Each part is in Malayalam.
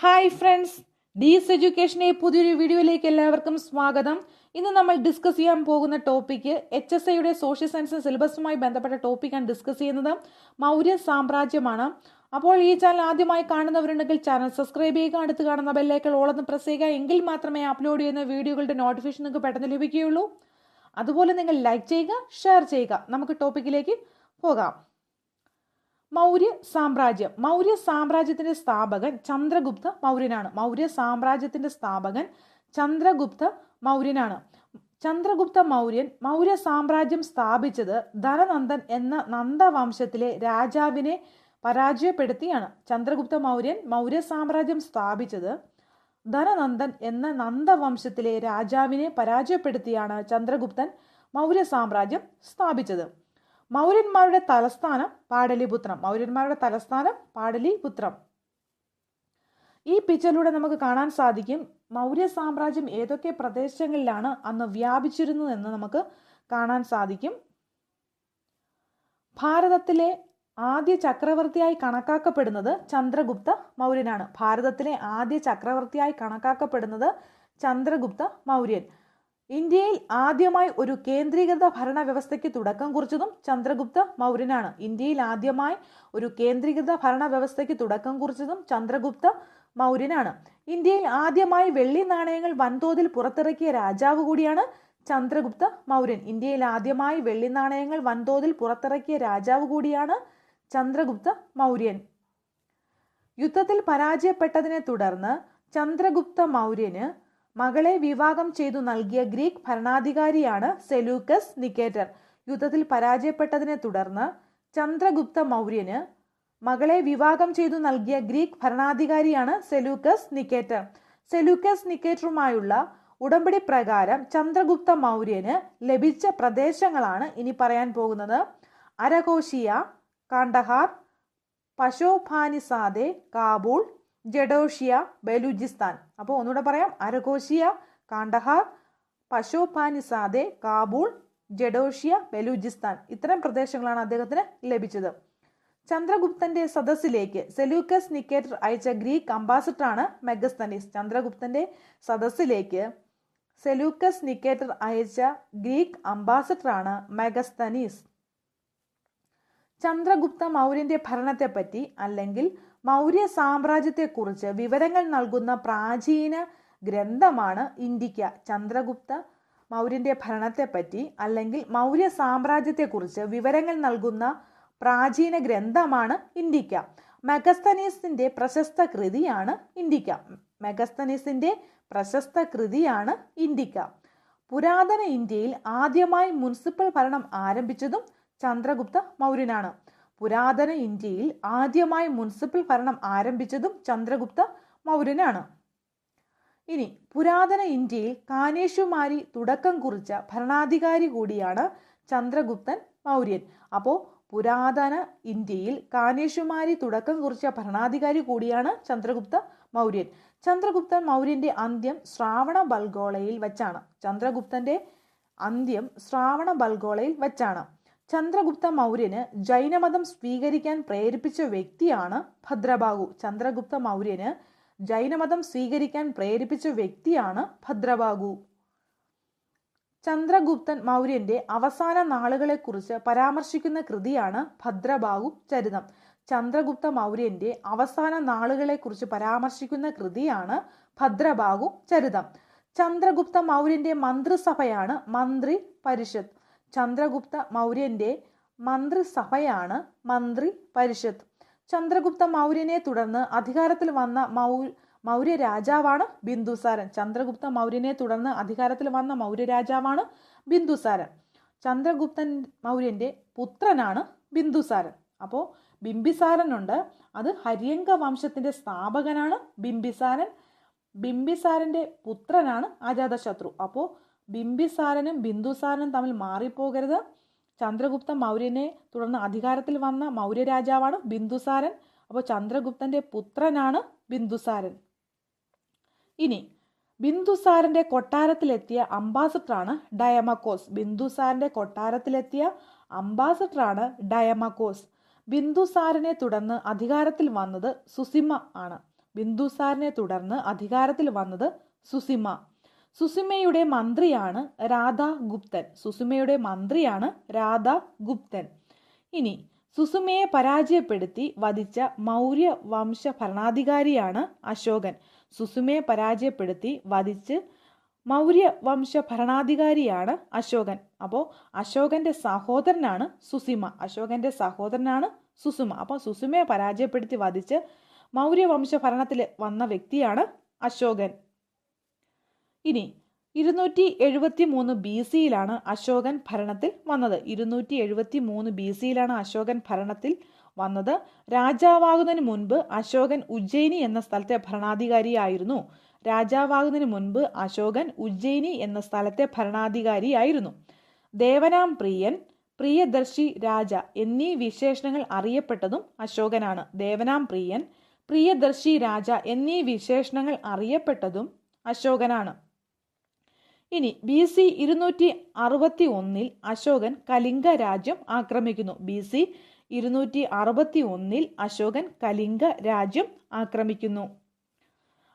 ഹായ് ഫ്രണ്ട്സ് ഡീസ് എഡ്യൂക്കേഷനെ പുതിയൊരു വീഡിയോയിലേക്ക് എല്ലാവർക്കും സ്വാഗതം. ഇന്ന് നമ്മൾ ഡിസ്കസ് ചെയ്യാൻ പോകുന്ന ടോപ്പിക്ക് എച്ച് എസ് ഐയുടെ സോഷ്യൽ സയൻസ് സിലബസുമായി ബന്ധപ്പെട്ട ടോപ്പിക്കാണ് ഡിസ്കസ് ചെയ്യുന്നത്. മൗര്യ സാമ്രാജ്യമാണ്. അപ്പോൾ ഈ ചാനൽ ആദ്യമായി കാണുന്നവരുണ്ടെങ്കിൽ ചാനൽ സബ്സ്ക്രൈബ് ചെയ്യുക അടുത്ത് കാണുന്ന ബെല്ലേക്കൾ ഓളൊന്ന് പ്രസ് ചെയ്യുക എങ്കിൽ മാത്രമേ അപ്ലോഡ് ചെയ്യുന്ന വീഡിയോകളുടെ നോട്ടിഫിക്കേഷൻ നിങ്ങൾക്ക് പെട്ടെന്ന് ലഭിക്കുകയുള്ളൂ. അതുപോലെ നിങ്ങൾ ലൈക്ക് ചെയ്യുക ഷെയർ ചെയ്യുക. നമുക്ക് ടോപ്പിക്കിലേക്ക് പോകാം. മൗര്യ സാമ്രാജ്യം. മൗര്യ സാമ്രാജ്യത്തിന്റെ സ്ഥാപകൻ ചന്ദ്രഗുപ്ത മൗര്യനാണ്. മൗര്യ സാമ്രാജ്യത്തിന്റെ സ്ഥാപകൻ ചന്ദ്രഗുപ്ത മൗര്യനാണ്. ചന്ദ്രഗുപ്ത മൗര്യൻ മൗര്യ സാമ്രാജ്യം സ്ഥാപിച്ചത് ധനനന്ദൻ എന്ന നന്ദവംശത്തിലെ രാജാവിനെ പരാജയപ്പെടുത്തിയാണ്. ചന്ദ്രഗുപ്ത മൗര്യൻ മൗര്യ സാമ്രാജ്യം സ്ഥാപിച്ചത് ധനനന്ദൻ എന്ന നന്ദവംശത്തിലെ രാജാവിനെ പരാജയപ്പെടുത്തിയാണ് ചന്ദ്രഗുപ്തൻ മൗര്യ സാമ്രാജ്യം സ്ഥാപിച്ചത്. മൗര്യന്മാരുടെ തലസ്ഥാനം പാടലിപുത്രം. മൗര്യന്മാരുടെ തലസ്ഥാനം പാടലിപുത്രം. ഈ പിക്ചറിലൂടെ നമുക്ക് കാണാൻ സാധിക്കും മൗര്യ സാമ്രാജ്യം ഏതൊക്കെ പ്രദേശങ്ങളിലാണ് അന്ന് വ്യാപിച്ചിരുന്നു എന്ന് നമുക്ക് കാണാൻ സാധിക്കും. ഭാരതത്തിലെ ആദ്യ ചക്രവർത്തിയായി കണക്കാക്കപ്പെടുന്നത് ചന്ദ്രഗുപ്ത മൗര്യനാണ്. ഭാരതത്തിലെ ആദ്യ ചക്രവർത്തിയായി കണക്കാക്കപ്പെടുന്നത് ചന്ദ്രഗുപ്ത മൗര്യൻ. ഇന്ത്യയിൽ ആദ്യമായി ഒരു കേന്ദ്രീകൃത ഭരണ വ്യവസ്ഥയ്ക്ക് തുടക്കം കുറിച്ചതും ചന്ദ്രഗുപ്ത മൗര്യനാണ്. ഇന്ത്യയിൽ ആദ്യമായി ഒരു കേന്ദ്രീകൃത ഭരണ വ്യവസ്ഥയ്ക്ക് തുടക്കം കുറിച്ചതും ചന്ദ്രഗുപ്ത മൗര്യനാണ്. ഇന്ത്യയിൽ ആദ്യമായി വെള്ളി നാണയങ്ങൾ വൻതോതിൽ പുറത്തിറക്കിയ രാജാവ് കൂടിയാണ് ചന്ദ്രഗുപ്ത മൗര്യൻ. ഇന്ത്യയിൽ ആദ്യമായി വെള്ളി നാണയങ്ങൾ വൻതോതിൽ പുറത്തിറക്കിയ രാജാവ് കൂടിയാണ് ചന്ദ്രഗുപ്ത മൗര്യൻ. യുദ്ധത്തിൽ പരാജയപ്പെട്ടതിനെ തുടർന്ന് ചന്ദ്രഗുപ്ത മൗര്യന് മകളെ വിവാഹം ചെയ്തു നൽകിയ ഗ്രീക്ക് ഭരണാധികാരിയാണ് സെലൂക്കസ് നിക്കേറ്റർ. യുദ്ധത്തിൽ പരാജയപ്പെട്ടതിനെ തുടർന്ന് ചന്ദ്രഗുപ്ത മൗര്യന് മകളെ വിവാഹം ചെയ്തു നൽകിയ ഗ്രീക്ക് ഭരണാധികാരിയാണ് സെലൂക്കസ് നിക്കേറ്റർ. സെലൂക്കസ് നിക്കേറ്ററുമായുള്ള ഉടമ്പടി പ്രകാരം ചന്ദ്രഗുപ്ത മൗര്യന് ലഭിച്ച പ്രദേശങ്ങളാണ് ഇനി പറയാൻ പോകുന്നത്. അരകോശിയ കാണ്ടഹാർ പശോഭാനിസാദെ കാബൂൾ ജഡോഷിയ ബലൂചിസ്ഥാൻ. അപ്പോൾ ഒന്നുകൂടെ പറയാം. അരകോശിയ കാണ്ടഹാർ പശോപാനിസാദെ കാബൂൾ ജഡോഷിയ ബലൂചിസ്ഥാൻ. ഇത്തരം പ്രദേശങ്ങളാണ് അദ്ദേഹത്തിന് ലഭിച്ചത്. ചന്ദ്രഗുപ്തന്റെ സദസ്സിലേക്ക് സെലൂക്കസ് നിക്കേറ്റർ അയച്ച ഗ്രീക്ക് അംബാസിഡറാണ് മെഗസ്തനീസ്. ചന്ദ്രഗുപ്തന്റെ സദസ്സിലേക്ക് സെലൂക്കസ് നിക്കേറ്റർ അയച്ച ഗ്രീക്ക് അംബാസിഡറാണ് മെഗസ്തനീസ്. ചന്ദ്രഗുപ്ത മൗര്യന്റെ ഭരണത്തെപ്പറ്റി അല്ലെങ്കിൽ മൗര്യ സാമ്രാജ്യത്തെക്കുറിച്ച് വിവരങ്ങൾ നൽകുന്ന പ്രാചീന ഗ്രന്ഥമാണ് ഇന്ത്യക്ക ചന്ദ്രഗുപ്ത മൗര്യന്റെ ഭരണത്തെപ്പറ്റി അല്ലെങ്കിൽ മൗര്യ സാമ്രാജ്യത്തെക്കുറിച്ച് വിവരങ്ങൾ നൽകുന്ന പ്രാചീന ഗ്രന്ഥമാണ് ഇന്ത്യക്ക മെഗസ്തനീസിന്റെ പ്രശസ്ത കൃതിയാണ് ഇന്ത്യക്ക മെഗസ്തനീസിന്റെ പ്രശസ്ത കൃതിയാണ് ഇന്ത്യക്ക പുരാതന ഇന്ത്യയിൽ ആദ്യമായി മുനിസിപ്പൽ ഭരണം ആരംഭിച്ചതും ചന്ദ്രഗുപ്ത മൗര്യനാണ്. പുരാതന ഇന്ത്യയിൽ ആദ്യമായി മുനിസിപ്പൽ ഭരണം ആരംഭിച്ചതും ചന്ദ്രഗുപ്ത മൗര്യനാണ്. ഇനി പുരാതന ഇന്ത്യയിൽ കാനേഷുമാരി തുടക്കം കുറിച്ച ഭരണാധികാരി കൂടിയാണ് ചന്ദ്രഗുപ്തൻ മൗര്യൻ. അപ്പോൾ പുരാതന ഇന്ത്യയിൽ കാനേഷുമാരി തുടക്കം കുറിച്ച ഭരണാധികാരി കൂടിയാണ് ചന്ദ്രഗുപ്ത മൗര്യൻ. ചന്ദ്രഗുപ്തൻ മൗര്യന്റെ അന്ത്യം ശ്രാവണ ബൽഗോളയിൽ വച്ചാണ്. ചന്ദ്രഗുപ്തന്റെ അന്ത്യം ശ്രാവണ ബൽഗോളയിൽ വെച്ചാണ്. ചന്ദ്രഗുപ്ത മൗര്യന് ജൈനമതം സ്വീകരിക്കാൻ പ്രേരിപ്പിച്ച വ്യക്തിയാണ് ഭദ്രബാഹു. ചന്ദ്രഗുപ്ത മൗര്യന് ജൈനമതം സ്വീകരിക്കാൻ പ്രേരിപ്പിച്ച വ്യക്തിയാണ് ഭദ്രബാഹു. ചന്ദ്രഗുപ്തൻ മൗര്യന്റെ അവസാന നാളുകളെക്കുറിച്ച് പരാമർശിക്കുന്ന കൃതിയാണ് ഭദ്രബാഹു ചരിതം. ചന്ദ്രഗുപ്ത മൗര്യന്റെ അവസാന നാളുകളെക്കുറിച്ച് പരാമർശിക്കുന്ന കൃതിയാണ് ഭദ്രബാഹു ചരിതം. ചന്ദ്രഗുപ്ത മൗര്യന്റെ മന്ത്രിസഭയാണ് മന്ത്രി പരിഷത്ത്. ചന്ദ്രഗുപ്ത മൗര്യന്റെ മന്ത്രിസഭയാണ് മന്ത്രി പരിഷത്ത്. ചന്ദ്രഗുപ്ത മൗര്യനെ തുടർന്ന് അധികാരത്തിൽ വന്ന മൗ മൗര്യ രാജാവാണ് ബിന്ദുസാരൻ. ചന്ദ്രഗുപ്ത മൗര്യനെ തുടർന്ന് അധികാരത്തിൽ വന്ന മൗര്യ രാജാവാണ് ബിന്ദുസാരൻ. ചന്ദ്രഗുപ്തൻ മൗര്യന്റെ പുത്രനാണ് ബിന്ദുസാരൻ. അപ്പോൾ ബിംബിസാരനുണ്ട്. അത് ഹര്യങ്ക വംശത്തിന്റെ സ്ഥാപകനാണ് ബിംബിസാരൻ. ബിംബിസാരന്റെ പുത്രനാണ് അജാതശത്രു അപ്പോൾ ബിംബിസാരനും ബിന്ദുസാരനും തമ്മിൽ മാറിപ്പോകരുത്. ചന്ദ്രഗുപ്ത മൗര്യനെ തുടർന്ന് അധികാരത്തിൽ വന്ന മൗര്യ രാജാവാണ് ബിന്ദുസാരൻ. അപ്പോൾ ചന്ദ്രഗുപ്തന്റെ പുത്രനാണ് ബിന്ദുസാരൻ. ഇനി ബിന്ദുസാരന്റെ കൊട്ടാരത്തിലെത്തിയ അംബാസിഡറാണ് ഡയമക്കോസ്. ബിന്ദുസാരന്റെ കൊട്ടാരത്തിലെത്തിയ അംബാസിഡറാണ് ഡയമക്കോസ്. ബിന്ദുസാരനെ തുടർന്ന് അധികാരത്തിൽ വന്നത് സുസിമ ആണ്. ബിന്ദുസാരനെ തുടർന്ന് അധികാരത്തിൽ വന്നത് സുസിമ. സുസിമയുടെ മന്ത്രിയാണ് രാധാ ഗുപ്തൻ. സുസിമയുടെ മന്ത്രിയാണ് രാധാ ഗുപ്തൻ. ഇനി സുസുമയെ പരാജയപ്പെടുത്തി വധിച്ച മൗര്യ വംശ ഭരണാധികാരിയാണ് അശോകൻ. സുസുമയെ പരാജയപ്പെടുത്തി വധിച്ച് മൗര്യ വംശ ഭരണാധികാരിയാണ് അശോകൻ. അപ്പോൾ അശോകന്റെ സഹോദരനാണ് സുസിമ. അശോകന്റെ സഹോദരനാണ് സുസുമ. അപ്പോൾ സുസുമയെ പരാജയപ്പെടുത്തി വധിച്ച് മൗര്യവംശ ഭരണത്തിൽ വന്ന വ്യക്തിയാണ് അശോകൻ. ഇനി ഇരുന്നൂറ്റി എഴുപത്തി മൂന്ന് ബി സിയിലാണ് അശോകൻ ഭരണത്തിൽ വന്നത്. ഇരുന്നൂറ്റി എഴുപത്തി മൂന്ന് ബി സിയിലാണ് അശോകൻ ഭരണത്തിൽ വന്നത്. രാജാവാകുന്നതിന് മുൻപ് അശോകൻ ഉജ്ജയിനി എന്ന സ്ഥലത്തെ ഭരണാധികാരിയായിരുന്നു. രാജാവാകുന്നതിന് മുൻപ് അശോകൻ ഉജ്ജയിനി എന്ന സ്ഥലത്തെ ഭരണാധികാരിയായിരുന്നു. ദേവനാം പ്രിയൻ പ്രിയദർശി രാജ എന്നീ വിശേഷണങ്ങൾ അറിയപ്പെട്ടതും അശോകനാണ്. ദേവനാം പ്രിയൻ പ്രിയദർശി രാജ എന്നീ വിശേഷണങ്ങൾ അറിയപ്പെട്ടതും അശോകനാണ്. ഇനി ബി സി ഇരുന്നൂറ്റി അറുപത്തി ഒന്നിൽ അശോകൻ കലിംഗ രാജ്യം ആക്രമിക്കുന്നു. ബി സി ഇരുന്നൂറ്റി അറുപത്തി ഒന്നിൽ അശോകൻ കലിംഗ രാജ്യം ആക്രമിക്കുന്നു.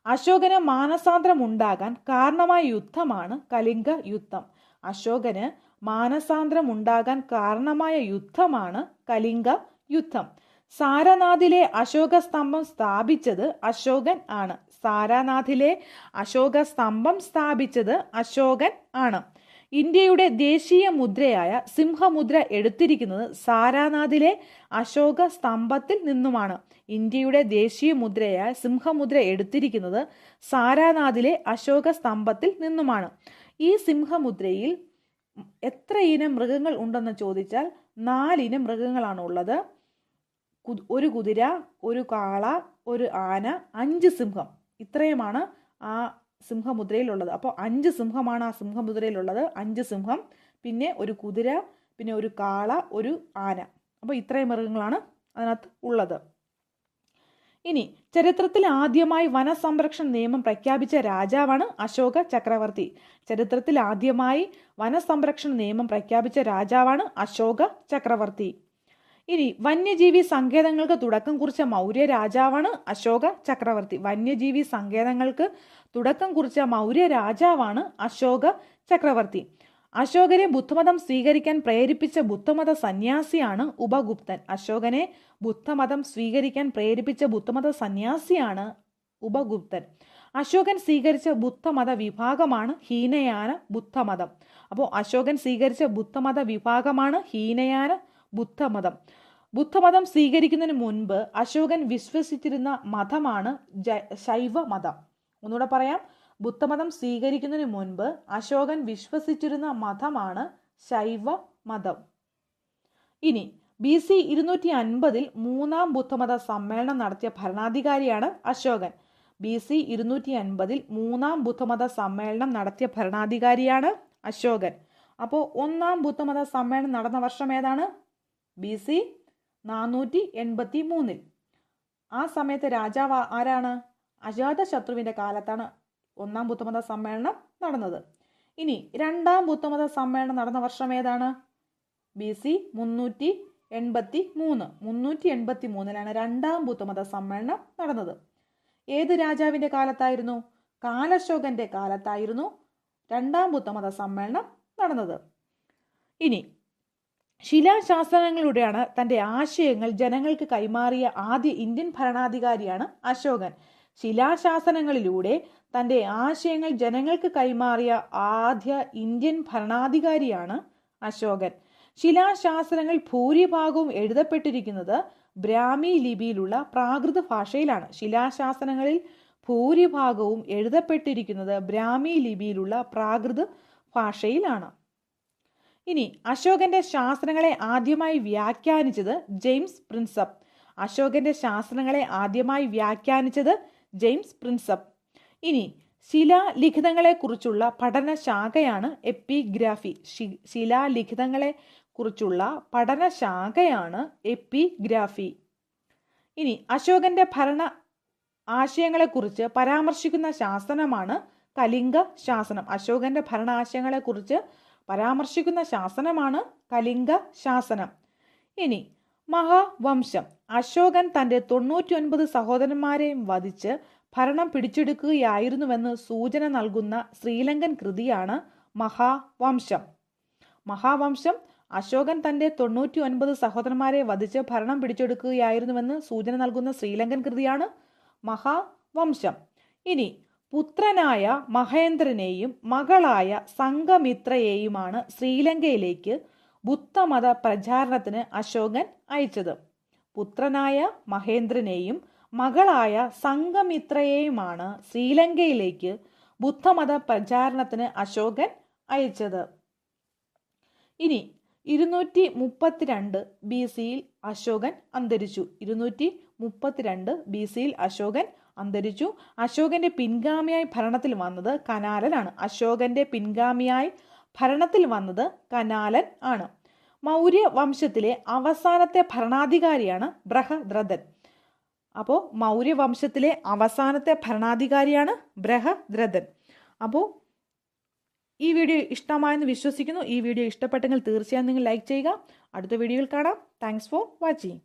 അശോകന് മാനസാന്തരമുണ്ടാകാൻ കാരണമായ യുദ്ധമാണ് കലിംഗ യുദ്ധം. അശോകന് മാനസാന്തരമുണ്ടാകാൻ കാരണമായ യുദ്ധമാണ് കലിംഗ യുദ്ധം. സാരനാഥിലെ അശോക സ്തംഭം സ്ഥാപിച്ചത് അശോകൻ ആണ്. സാരാനാഥിലെ അശോക സ്തംഭം സ്ഥാപിച്ചത് അശോകൻ ആണ്. ഇന്ത്യയുടെ ദേശീയ മുദ്രയായ സിംഹമുദ്ര എടുത്തിരിക്കുന്നത് സാരാനാഥിലെ അശോക സ്തംഭത്തിൽ നിന്നുമാണ്. ഇന്ത്യയുടെ ദേശീയ മുദ്രയായ സിംഹമുദ്ര എടുത്തിരിക്കുന്നത് സാരാനാഥിലെ അശോക സ്തംഭത്തിൽ നിന്നുമാണ്. ഈ സിംഹമുദ്രയിൽ എത്ര ഇനം മൃഗങ്ങൾ ഉണ്ടെന്ന് ചോദിച്ചാൽ നാലിനം മൃഗങ്ങളാണ് ഉള്ളത്. ഒരു കുതിര ഒരു കാള ഒരു ആന അഞ്ച് സിംഹം. ഇത്രയുമാണ് ആ സിംഹമുദ്രയിലുള്ളത്. അപ്പോൾ അഞ്ച് സിംഹമാണ് ആ സിംഹമുദ്രയിലുള്ളത്. അഞ്ച് സിംഹം പിന്നെ ഒരു കുതിര പിന്നെ ഒരു കാള ഒരു ആന. അപ്പോൾ ഇത്രയും മൃഗങ്ങളാണ് അതിനകത്ത് ഉള്ളത്. ഇനി ചരിത്രത്തിൽ ആദ്യമായി വനസംരക്ഷണ നിയമം പ്രഖ്യാപിച്ച രാജാവാണ് അശോക ചക്രവർത്തി. ചരിത്രത്തിൽ ആദ്യമായി വനസംരക്ഷണ നിയമം പ്രഖ്യാപിച്ച രാജാവാണ് അശോക ചക്രവർത്തി. ഇനി വന്യജീവി സങ്കേതങ്ങൾക്ക് തുടക്കം കുറിച്ച മൗര്യ രാജാവാണ് അശോക ചക്രവർത്തി. വന്യജീവി സങ്കേതങ്ങൾക്ക് തുടക്കം കുറിച്ച മൗര്യ രാജാവാണ് അശോക ചക്രവർത്തി. അശോകനെ ബുദ്ധമതം സ്വീകരിക്കാൻ പ്രേരിപ്പിച്ച ബുദ്ധമത സന്യാസിയാണ് ഉപഗുപ്തൻ. അശോകനെ ബുദ്ധമതം സ്വീകരിക്കാൻ പ്രേരിപ്പിച്ച ബുദ്ധമത സന്യാസിയാണ് ഉപഗുപ്തൻ. അശോകൻ സ്വീകരിച്ച ബുദ്ധമത വിഭാഗമാണ് ഹീനയാന ബുദ്ധമതം. അപ്പോൾ അശോകൻ സ്വീകരിച്ച ബുദ്ധമത വിഭാഗമാണ് ഹീനയാന ബുദ്ധമതം. ബുദ്ധമതം സ്വീകരിക്കുന്നതിന് മുൻപ് അശോകൻ വിശ്വസിച്ചിരുന്ന മതമാണ് ശൈവ മതം ഒന്നുകൂടെ പറയാം. ബുദ്ധമതം സ്വീകരിക്കുന്നതിന് മുൻപ് അശോകൻ വിശ്വസിച്ചിരുന്ന മതമാണ് ശൈവ മതം ഇനി ബി സി ഇരുന്നൂറ്റി അൻപതിൽ മൂന്നാം ബുദ്ധമത സമ്മേളനം നടത്തിയ ഭരണാധികാരിയാണ് അശോകൻ. ബി സി ഇരുന്നൂറ്റി അൻപതിൽ മൂന്നാം ബുദ്ധമത സമ്മേളനം നടത്തിയ ഭരണാധികാരിയാണ് അശോകൻ. അപ്പോൾ ഒന്നാം ബുദ്ധമത സമ്മേളനം നടന്ന വർഷം ഏതാണ്? ബി സി നാനൂറ്റി എൺപത്തി മൂന്നിൽ ആ സമയത്ത് രാജാവ് ആരാണ്? അജാതശത്രുവിന്റെ കാലത്താണ് ഒന്നാം ബുദ്ധമത സമ്മേളനം നടന്നത്. ഇനി രണ്ടാം ബുദ്ധമത സമ്മേളനം നടന്ന വർഷം ഏതാണ്? ബി സി മുന്നൂറ്റി എൺപത്തി മൂന്ന് മുന്നൂറ്റി എൺപത്തി മൂന്നിലാണ് രണ്ടാം ബുദ്ധമത സമ്മേളനം നടന്നത്. ഏത് രാജാവിന്റെ കാലത്തായിരുന്നു? കാലശോകന്റെ കാലത്തായിരുന്നു രണ്ടാം ബുദ്ധമത സമ്മേളനം നടന്നത്. ഇനി ശിലാശാസനങ്ങളിലൂടെയാണ് തന്റെ ആശയങ്ങൾ ജനങ്ങൾക്ക് കൈമാറിയ ആദ്യ ഇന്ത്യൻ ഭരണാധികാരിയാണ് അശോകൻ. ശിലാശാസനങ്ങളിലൂടെ തന്റെ ആശയങ്ങൾ ജനങ്ങൾക്ക് കൈമാറിയ ആദ്യ ഇന്ത്യൻ ഭരണാധികാരിയാണ് അശോകൻ. ശിലാശാസനങ്ങൾ ഭൂരിഭാഗവും എഴുതപ്പെട്ടിരിക്കുന്നത് ബ്രാഹ്മി ലിപിയിലുള്ള പ്രാകൃത ഭാഷയിലാണ്. ശിലാശാസനങ്ങളിൽ ഭൂരിഭാഗവും എഴുതപ്പെട്ടിരിക്കുന്നത് ബ്രാഹ്മി ലിപിയിലുള്ള പ്രാകൃത ഭാഷയിലാണ്. ഇനി അശോകന്റെ ശാസ്ത്രങ്ങളെ ആദ്യമായി വ്യാഖ്യാനിച്ചത് ജെയിംസ് പ്രിൻസപ്പ്. അശോകന്റെ ശാസ്ത്രങ്ങളെ ആദ്യമായി വ്യാഖ്യാനിച്ചത് ജെയിംസ് പ്രിൻസപ്പ്. ഇനി ശിലാലിഖിതങ്ങളെ കുറിച്ചുള്ള പഠനശാഖയാണ് എപ്പിഗ്രാഫി. ശിലാലിഖിതങ്ങളെ കുറിച്ചുള്ള പഠനശാഖയാണ് എപ്പിഗ്രാഫി. ഇനി അശോകന്റെ ഭരണ ആശയങ്ങളെക്കുറിച്ച് പരാമർശിക്കുന്ന ശാസനമാണ് കലിംഗ ശാസനം. അശോകന്റെ ഭരണാശയങ്ങളെക്കുറിച്ച് പരാമർശിക്കുന്ന ശാസനമാണ് കലിംഗ ശാസനം. ഇനി മഹാവംശം. അശോകൻ തന്റെ തൊണ്ണൂറ്റി ഒൻപത് സഹോദരന്മാരെയും വധിച്ച് ഭരണം പിടിച്ചെടുക്കുകയായിരുന്നുവെന്ന് സൂചന നൽകുന്ന ശ്രീലങ്കൻ കൃതിയാണ് മഹാവംശം. മഹാവംശം അശോകൻ തന്റെ തൊണ്ണൂറ്റി ഒൻപത് സഹോദരന്മാരെ വധിച്ച് ഭരണം പിടിച്ചെടുക്കുകയായിരുന്നുവെന്ന് സൂചന നൽകുന്ന ശ്രീലങ്കൻ കൃതിയാണ് മഹാവംശം. ഇനി പുത്രനായ മഹേന്ദ്രനെയും മകളായ സംഘമിത്രയെയുമാണ് ശ്രീലങ്കയിലേക്ക് ബുദ്ധമത പ്രചാരണത്തിന് അശോകൻ അയച്ചത്. പുത്രനായ മഹേന്ദ്രനെയും മകളായ സംഘമിത്രയെയുമാണ് ശ്രീലങ്കയിലേക്ക് ബുദ്ധമത പ്രചാരണത്തിന് അശോകൻ അയച്ചത്. ഇനി ഇരുന്നൂറ്റി മുപ്പത്തിരണ്ട് ബി സിയിൽ അശോകൻ അന്തരിച്ചു. ഇരുന്നൂറ്റി മുപ്പത്തിരണ്ട് ബി സിയിൽ അശോകൻ അന്തരിച്ചു. അശോകന്റെ പിൻഗാമിയായി ഭരണത്തിൽ വന്നത് കനാലനാണ്. അശോകന്റെ പിൻഗാമിയായി ഭരണത്തിൽ വന്നത് കനാലൻ ആണ്. മൗര്യ വംശത്തിലെ അവസാനത്തെ ഭരണാധികാരിയാണ് ബ്രഹദ്രഥൻ അപ്പോൾ മൗര്യ വംശത്തിലെ അവസാനത്തെ ഭരണാധികാരിയാണ് ബ്രഹദ്രഥൻ അപ്പോൾ ഈ വീഡിയോ ഇഷ്ടമായെന്ന് വിശ്വസിക്കുന്നു. ഈ വീഡിയോ ഇഷ്ടപ്പെട്ടെങ്കിൽ തീർച്ചയായും നിങ്ങൾ ലൈക്ക് ചെയ്യുക. അടുത്ത വീഡിയോയിൽ കാണാം. Thanks for watching